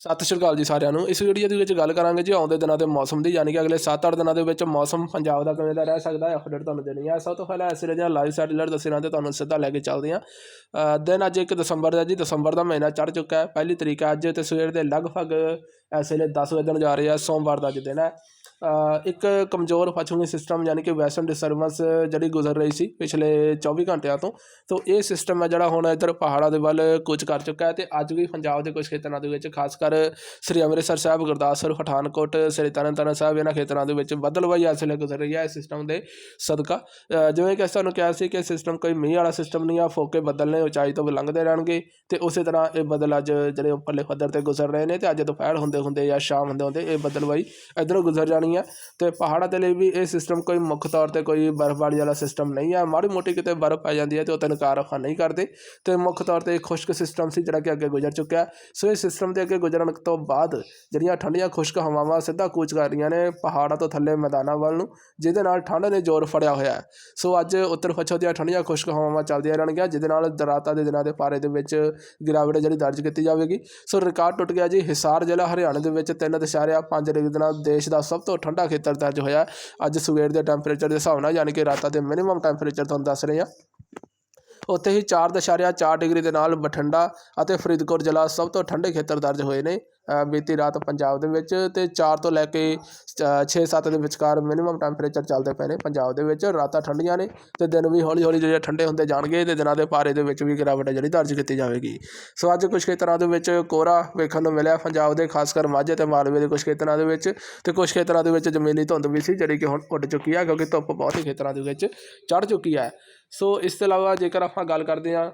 ਸਤਿ ਸ਼੍ਰੀ ਅਕਾਲ ਜੀ ਸਾਰਿਆਂ ਨੂੰ। ਇਸ ਵੀਡੀਓ ਦੇ ਵਿੱਚ ਗੱਲ ਕਰਾਂਗੇ ਜੀ ਆਉਂਦੇ ਦਿਨਾਂ ਦੇ ਮੌਸਮ ਦੀ, ਯਾਨੀ ਕਿ ਅਗਲੇ 7-8 ਦਿਨਾਂ ਦੇ ਵਿੱਚ ਮੌਸਮ ਪੰਜਾਬ ਦਾ ਕਿਵੇਂ ਦਾ ਰਹਿ ਸਕਦਾ ਹੈ ਅਪਡੇਟ ਤੁਹਾਨੂੰ ਦੇਣੀ ਹੈ। ਸਭ ਤੋਂ ਪਹਿਲਾਂ ਇਸ ਵੇਲੇ ਦੀਆਂ ਲਾਈਵ ਸੈਟੇਲਾਈਟ ਦੱਸਣਾ ਤੇ ਤੁਹਾਨੂੰ ਸਿੱਧਾ ਲੈ ਕੇ ਚੱਲਦੇ ਹਾਂ। ਦਿਨ ਅੱਜ 1 ਦਸੰਬਰ ਦਾ ਜੀ, ਦਸੰਬਰ ਦਾ ਮਹੀਨਾ ਚੜ੍ਹ ਚੁੱਕਾ ਹੈ। ਪਹਿਲੀ ਤਰੀਕ ਹੈ ਅੱਜ ਤੇ ਸਵੇਰ ਦੇ ਲਗਭਗ ਇਸ ਵੇਲੇ 10 ਵਜੇ ਜਾ ਰਹੇ ਆ, ਸੋਮਵਾਰ ਦਾ ਅੱਜ ਦਿਨ ਹੈ। ਇੱਕ ਕਮਜ਼ੋਰ ਪੱਛਮੀ ਸਿਸਟਮ ਯਾਨੀ ਕਿ ਵੈਸਟਰਨ ਡਿਸਟਰਬੈਂਸ ਜਿਹੜੀ ਗੁਜ਼ਰ ਰਹੀ ਸੀ ਪਿਛਲੇ 24 ਘੰਟਿਆਂ ਤੋਂ ਤੋਂ ਇਹ ਸਿਸਟਮ ਹੈ ਜਿਹੜਾ ਹੁਣ ਇੱਧਰ ਪਹਾੜਾਂ ਦੇ ਵੱਲ ਕੁਝ ਕਰ ਚੁੱਕਾ ਹੈ ਤੇ ਅੱਜ ਵੀ ਪੰਜਾਬ ਦੇ ਕੁਝ ਖੇਤਰਾਂ ਦੇ ਵਿੱਚ, ਖਾਸ ਕਰ ਸ੍ਰੀ ਅੰਮ੍ਰਿਤਸਰ ਸਾਹਿਬ, ਗੁਰਦਾਸਪੁਰ, ਪਠਾਨਕੋਟ, ਸ੍ਰੀ ਤਰਨਤਾਰਨ ਸਾਹਿਬ, ਇਹਨਾਂ ਖੇਤਰਾਂ ਦੇ ਵਿੱਚ ਬਦਲਵਾਈ ਇਸ ਵੇਲੇ ਗੁਜ਼ਰ ਰਹੀ ਹੈ ਇਸ ਸਿਸਟਮ ਦੇ ਸਦਕਾ। ਜਿਵੇਂ ਕਿ ਅਸੀਂ ਤੁਹਾਨੂੰ ਕਿਹਾ ਸੀ ਕਿ ਸਿਸਟਮ ਕੋਈ ਮੀਂਹ ਵਾਲਾ ਸਿਸਟਮ ਨਹੀਂ ਆ, ਫੋਕੇ ਬੱਦਲ ਨੇ ਉਚਾਈ ਤੋਂ ਲੰਘਦੇ ਰਹਿਣਗੇ ਤੇ ਉਸੇ ਤਰ੍ਹਾਂ ਇਹ ਬੱਦਲ ਅੱਜ ਜਿਹੜੇ ਉੱਪਰਲੇ ਪੱਧਰ ਤੇ ਗੁਜ਼ਰ ਰਹੇ ਨੇ ਤੇ ਅੱਜ ਦੁਪਹਿਰ ਹੁੰਦੇ ਹੁੰਦੇ ਜਾਂ ਸ਼ਾਮ ਹੁੰਦੇ ਹੁੰਦੇ ਇਹ ਬੱਦਲਵਾਈ ਇੱਧਰੋਂ ਗੁਜ਼ਰ ਜਾਣੀ ਹੈ। ਤੇ ਪਹਾੜਾਂ ਦੇ ਲਈ ਵੀ ਇਹ ਸਿਸਟਮ ਕੋਈ ਮੁੱਖ ਤੌਰ ਤੇ ਕੋਈ ਬਰਫ਼ਬਾਰੀ ਵਾਲਾ ਸਿਸਟਮ ਨਹੀਂ ਹੈ। ਮਾੜੀ ਮੋਟੀ ਕਿਤੇ ਬਰਫ਼ ਪੈ ਜਾਂਦੀ ਹੈ ਤੇ ਉਹ ਤਿੰਨ ਕਾਰਫਾ ਨਹੀਂ ਕਰਦੇ। ਤੇ ਮੁੱਖ ਤੌਰ ਤੇ ਖੁਸ਼ਕ ਸਿਸਟਮ ਸੀ ਜਿਹੜਾ ਕਿ ਅੱਗੇ ਗੁਜ਼ਰ ਚੁੱਕਿਆ। ਸੋ ਇਸ ਸਿਸਟਮ ਦੇ ਅੱਗੇ ਗੁਜ਼ਰਨ ਤੋਂ ਬਾਅਦ ਜਿਹੜੀਆਂ ਠੰਡੀਆਂ ਖੁਸ਼ਕ ਹਵਾਵਾਂ ਸਿੱਧਾ ਕੂਚ ਕਰ ਰਹੀਆਂ ਨੇ ਪਹਾੜਾਂ ਤੋਂ ਥੱਲੇ ਮੈਦਾਨਾਂ ਵੱਲ ਨੂੰ, ਜਿਹਦੇ ਨਾਲ ਠੰਡ ਨੇ ਜ਼ੋਰ ਫੜਿਆ ਹੋਇਆ ਹੈ। ਸੋ ਅੱਜ ਉੱਤਰ ਪੱਛਮ ਦੀਆਂ ਠੰਡੀਆਂ ਖੁਸ਼ਕ ਹਵਾਵਾਂ ਚੱਲਦੀਆਂ ਰਹਿਣਗੀਆਂ, ਜਿਹਦੇ ਨਾਲ ਦਰਾਤਾਂ ਦੇ ਦਿਨਾਂ ਦੇ ਪਾਰੇ ਦੇ ਵਿੱਚ ਗਿਰਾਵਟ ਜਿਹੜੀ ਦਰਜ ਕੀਤੀ ਜਾਵੇਗੀ। ਸੋ ਰਿਕਾਰਡ ਟੁੱਟ ਗਿਆ ਜੀ। ਹਿਸਾਰ ਜ਼ਿਲ੍ਹਾ ਹਰਿਆਣਾ ਦੇ ਵਿੱਚ 3.5 ਡਿਗਰੀ ਦੇ ਨਾਲ ਦੇਸ਼ ਦਾ ਸਭ ਤੋਂ ਠੰਡਾ ਖੇਤਰ ਦਰਜ ਹੋਇਆ। ਅੱਜ ਸਵੇਰ ਦੇ ਟੈਂਪਰੇਚਰ ਦੇ ਹਿਸਾਬ ਨਾਲ ਯਾਨੀ ਕਿ ਰਾਤਾਂ ਦੇ ਮਿਨੀਮਮ ਟੈਂਪਰੇਚਰ ਤੁਹਾਨੂੰ ਦੱਸ ਰਹੇ ਹਾਂ। ਉੱਥੇ ਹੀ 4.4 ਡਿਗਰੀ ਦੇ ਨਾਲ ਬਠਿੰਡਾ ਅਤੇ ਫਰੀਦਕੋਟ ਜ਼ਿਲ੍ਹਾ ਸਭ ਤੋਂ ਠੰਡੇ ਖੇਤਰ ਦਰਜ ਹੋਏ ਨੇ। ਬੀਤੀ ਰਾਤ ਪੰਜਾਬ ਦੇ ਵਿੱਚ ਤੇ 4 ਤੋਂ ਲੈ ਕੇ 6-7 ਦੇ ਵਿਚਕਾਰ ਮਿਨੀਮਮ ਟੈਂਪਰੇਚਰ ਚੱਲਦੇ ਪਏ ਨੇ ਪੰਜਾਬ ਦੇ ਵਿੱਚ। ਰਾਤਾਂ ਠੰਡੀਆਂ ਨੇ ਤੇ ਦਿਨ ਵੀ ਹੌਲੀ ਹੌਲੀ ਜਿਹੜੇ ਠੰਡੇ ਹੁੰਦੇ ਜਾਣਗੇ ਤੇ ਦਿਨਾਂ ਦੇ ਪਾਰੇ ਦੇ ਵਿੱਚ ਵੀ ਗਿਰਾਵਟ ਜਿਹੜੀ ਦਰਜ ਕੀਤੀ ਜਾਵੇਗੀ। ਸੋ ਅੱਜ ਕੁਝ ਖੇਤਰਾਂ ਦੇ ਵਿੱਚ ਕੋਹਰਾ ਵੇਖਣ ਨੂੰ ਮਿਲਿਆ ਪੰਜਾਬ ਦੇ ਖਾਸ ਕਰ ਮਾਝੇ ਤੇ ਮਾਲਵੇ ਦੇ ਕੁਝ ਖੇਤਰਾਂ ਦੇ ਵਿੱਚ ਤੇ ਕੁਝ ਖੇਤਰਾਂ ਦੇ ਵਿੱਚ ਜ਼ਮੀਨੀ ਧੁੰਦ ਵੀ ਸੀ ਜਿਹੜੀ ਕਿ ਹੁਣ ਉੱਡ ਚੁੱਕੀ ਹੈ ਕਿਉਂਕਿ ਧੁੱਪ ਬਹੁਤ ਹੀ ਖੇਤਰਾਂ ਦੇ ਵਿੱਚ ਚੜ੍ਹ ਚੁੱਕੀ ਹੈ ਸੋ ਇਸ ਤੋਂ ਇਲਾਵਾ ਜੇਕਰ ਆਪਾਂ ਗੱਲ ਕਰਦੇ ਹਾਂ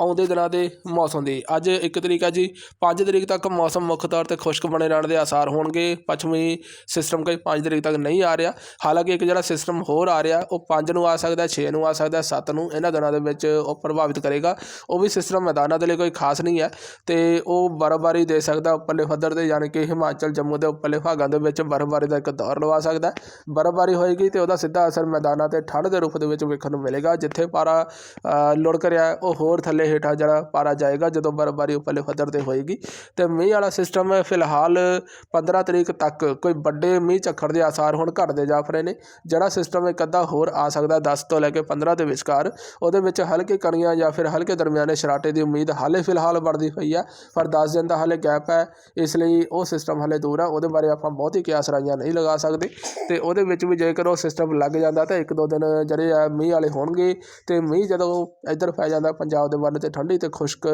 ਆਉਂਦੇ ਦਿਨਾਂ ਦੇ ਮੌਸਮ ਦੀ। ਅੱਜ ਇੱਕ ਤਰੀਕ ਹੈ ਜੀ। 5 ਤਰੀਕ ਤੱਕ ਮੌਸਮ ਮੁੱਖ ਤੌਰ ਤੇ ਖੁਸ਼ਕ ਬਣੇ ਰਹਿਣ ਦੇ ਆਸਾਰ ਹੋਣਗੇ। ਪੱਛਮੀ ਸਿਸਟਮ ਕੋਈ 5 ਤਰੀਕ ਤੱਕ ਨਹੀਂ ਆ ਰਿਹਾ। ਹਾਲਾਂਕਿ ਇੱਕ ਜਿਹੜਾ ਸਿਸਟਮ ਹੋਰ ਆ ਰਿਹਾ ਉਹ 5 ਨੂੰ ਆ ਸਕਦਾ 6 ਨੂੰ ਆ ਸਕਦਾ 7 ਨੂੰ ਇਹਨਾਂ ਦਿਨਾਂ ਦੇ ਵਿੱਚ ਉਹ ਪ੍ਰਭਾਵਿਤ ਕਰੇਗਾ। ਉਹ ਵੀ ਸਿਸਟਮ ਮੈਦਾਨਾਂ ਦੇ ਲਈ ਕੋਈ ਖਾਸ ਨਹੀਂ ਹੈ ਤੇ ਉਹ ਬਰਫ਼ਬਾਰੀ ਦੇ ਸਕਦਾ ਉੱਪਰਲੇ ਪੱਧਰ ਤੇ ਯਾਨੀ ਕਿ ਹਿਮਾਚਲ ਜੰਮੂ ਦੇ ਉੱਪਰਲੇ ਭਾਗਾਂ ਦੇ ਵਿੱਚ ਬਰਫ਼ਬਾਰੀ ਦਾ ਇੱਕ ਦੌਰ ਲਵਾ ਸਕਦਾ ਬਰਫ਼ਬਾਰੀ ਹੋਏਗੀ ਤੇ ਉਹਦਾ ਸਿੱਧਾ ਅਸਰ ਮੈਦਾਨਾਂ ਤੇ ਠੰਡ ਦੇ ਰੂਪ ਦੇ ਵਿੱਚ ਵੇਖਣ ਨੂੰ ਮਿਲੇਗਾ ਜਿੱਥੇ ਪਾਰਾ ਲੁੜਕ ਰਿਹਾ ਹੈ, ਉਹ ਹੋਰ ਥੱਲੇ ਹੇਠਾਂ ਜਿਹੜਾ ਪਾਰਾ ਜਾਏਗਾ, ਜਦੋਂ ਬਰਫ਼ਬਾਰੀ ਉੱਪਰਲੇ ਪੱਧਰ ਤੇ ਹੋਏਗੀ। ਤੇ ਮੀਂਹ ਵਾਲਾ ਸਿਸਟਮ ਫਿਲਹਾਲ 15 ਤਰੀਕ ਤੱਕ ਕੋਈ ਵੱਡੇ ਮੀਂਹ ਝੱਖੜ ਦੇ ਆਸਾਰ ਹੁਣ ਘਟਦੇ ਜਾ ਰਹੇ ਨੇ। ਜਿਹੜਾ ਸਿਸਟਮ ਇੱਕ ਅੱਧਾ ਹੋਰ ਆ ਸਕਦਾ 10 ਤੋਂ ਲੈ ਕੇ 15 ਦੇ ਵਿਚਕਾਰ। ਉਹਦੇ ਵਿੱਚ ਹਲਕੇ ਕਣੀਆਂ ਜਾਂ ਫਿਰ ਹਲਕੇ ਦਰਮਿਆਨੇ ਸ਼ਰਾਟੇ ਦੀ ਉਮੀਦ ਹਾਲੇ ਫਿਲਹਾਲ ਬਣਦੀ ਹੋਈ ਆ, ਪਰ 10 ਦਿਨ ਦਾ ਹਾਲੇ ਗੈਪ ਹੈ। ਇਸ ਲਈ ਉਹ ਸਿਸਟਮ ਹਾਲੇ ਦੂਰ ਆ। ਉਹਦੇ ਬਾਰੇ ਆਪਾਂ ਬਹੁਤੀ ਕਿਆਸ ਰਾਈਆਂ ਨਹੀਂ ਲਗਾ ਸਕਦੇ। ਤੇ ਉਹਦੇ ਵਿੱਚ ਵੀ ਜੇਕਰ ਉਹ ਸਿਸਟਮ ਲੱਗ ਜਾਂਦਾ ਤਾਂ ਇੱਕ ਦੋ ਦਿਨ ਜਿਹੜੇ ਆ ਮੀਂਹ ਵਾਲੇ ਹੋਣਗੇ। ਤੇ ਮੀਂਹ ਜਦੋਂ ਇੱਧਰ ਪੈ ਜਾਂਦਾ, ਪੰਜਾਬ ਪੰਜਾਬ ਦੇ ਵੱਲ ਤੇ ਠੰਡੀ ਤੇ ਖੁਸ਼ਕ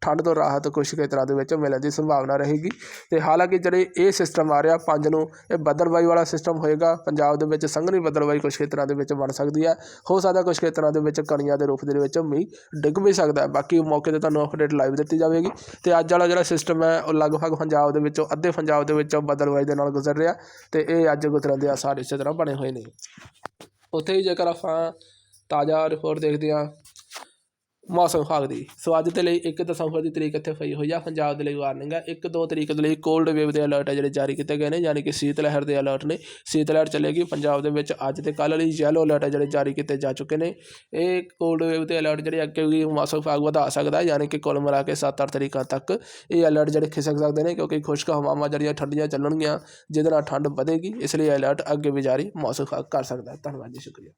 ਠੰਡ ਤੋਂ ਰਾਹਤ ਕੁਛ ਖੇਤਰਾਂ ਦੇ ਵਿੱਚ ਮਿਲਣ ਦੀ ਸੰਭਾਵਨਾ ਰਹੇਗੀ। ਤੇ ਹਾਲਾਂਕਿ ਜਿਹੜੇ ਇਹ ਸਿਸਟਮ ਆ ਰਿਹਾ ਪੰਜ ਨੂੰ, ਇਹ ਬੱਦਲਵਾਈ ਵਾਲਾ ਸਿਸਟਮ ਹੋਏਗਾ। ਪੰਜਾਬ ਦੇ ਵਿੱਚ ਸੰਘਣੀ ਬੱਦਲਵਾਈ ਕੁਛ ਖੇਤਰਾਂ ਦੇ ਵਿੱਚ ਬਣ ਸਕਦੀ ਹੈ। ਹੋ ਸਕਦਾ ਕੁਛ ਖੇਤਰਾਂ ਦੇ ਵਿੱਚ ਕਣੀਆਂ ਦੇ ਰੂਪ ਦੇ ਵਿੱਚ ਮੀਂਹ ਡਿੱਗ ਵੀ ਸਕਦਾ ਬਾਕੀ ਮੌਕੇ ਤੇ ਤੁਹਾਨੂੰ ਅਪਡੇਟ ਲਾਈਵ ਦਿੱਤੀ ਜਾਵੇਗੀ। ਤੇ ਅੱਜ ਵਾਲਾ ਜਿਹੜਾ ਸਿਸਟਮ ਹੈ, ਉਹ ਲਗਭਗ ਪੰਜਾਬ ਦੇ ਵਿੱਚੋਂ, ਅੱਧੇ ਪੰਜਾਬ ਦੇ ਵਿੱਚੋਂ ਬੱਦਲਵਾਈ ਦੇ ਨਾਲ ਗੁਜ਼ਰ ਰਿਹਾ। ਤੇ ਇਹ ਅੱਜ ਗੁਜ਼ਰਨ ਦੇ ਆਸਾਰ ਇਸੇ ਤਰ੍ਹਾਂ ਬਣੇ ਹੋਏ ਨੇ। ਉੱਥੇ ਹੀ ਜੇਕਰ ਆਪਾਂ ਤਾਜ਼ਾ ਰਿਪੋਰਟ ਦੇਖਦੇ ਹਾਂ ਮੌਸਮ ਵਿਭਾਗ ਦੀ। ਸੋ ਅੱਜ ਦੇ ਲਈ 1 ਦਸੰਬਰ ਦੀ ਤਰੀਕ ਇੱਥੇ ਪਈ ਹੋਈ ਆ। ਪੰਜਾਬ ਦੇ ਲਈ ਵਾਰਨਿੰਗ ਹੈ 1 2 ਤਰੀਕ ਦੇ ਲਈ ਕੋਲਡ ਵੇਵ ਦੇ ਅਲਰਟ ਹੈ ਜਿਹੜੇ ਜਾਰੀ ਕੀਤੇ ਗਏ ਨੇ, ਯਾਨੀ ਕਿ ਸ਼ੀਤ ਲਹਿਰ ਦੇ ਅਲਰਟ ਨੇ। ਸ਼ੀਤ ਲਹਿਰ ਚੱਲੇਗੀ। ਪੰਜਾਬ ਦੇ ਵਿੱਚ ਅੱਜ ਤੇ ਕੱਲ੍ਹ ਲਈ ਯੈਲੋ ਅਲਰਟ ਹੈ ਜਿਹੜੇ ਜਾਰੀ ਕੀਤੇ ਜਾ ਚੁੱਕੇ ਨੇ। ਇਹ ਕੋਲਡ ਵੇਵ ਦੇ ਅਲਰਟ ਜਿਹੜੇ ਅੱਗੇ ਵੀ ਮੌਸਮ ਵਿਭਾਗ ਵਧਾ ਸਕਦਾ ਹੈ, ਯਾਨੀ ਕਿ ਕੁੱਲ ਮਿਲਾ ਕੇ 7-8 ਤਰੀਕਾਂ ਤੱਕ ਇਹ ਅਲਰਟ ਜਿਹੜੇ ਖਿਸਕ ਸਕਦੇ ਨੇ, ਕਿਉਂਕਿ ਖੁਸ਼ਕ ਹਵਾਵਾਂ ਜਿਹੜੀਆਂ ਠੰਡੀਆਂ ਚੱਲਣਗੀਆਂ, ਜਿਹਦੇ ਨਾਲ ਠੰਡ ਵਧੇਗੀ। ਇਸ ਲਈ ਅਲਰਟ ਅੱਗੇ ਵੀ ਜਾਰੀ ਮੌਸਮ ਵਿਭਾਗ ਕਰ ਸਕਦਾ ਹੈ। ਧੰਨਵਾਦ ਜੀ, ਸ਼ੁਕਰੀਆ।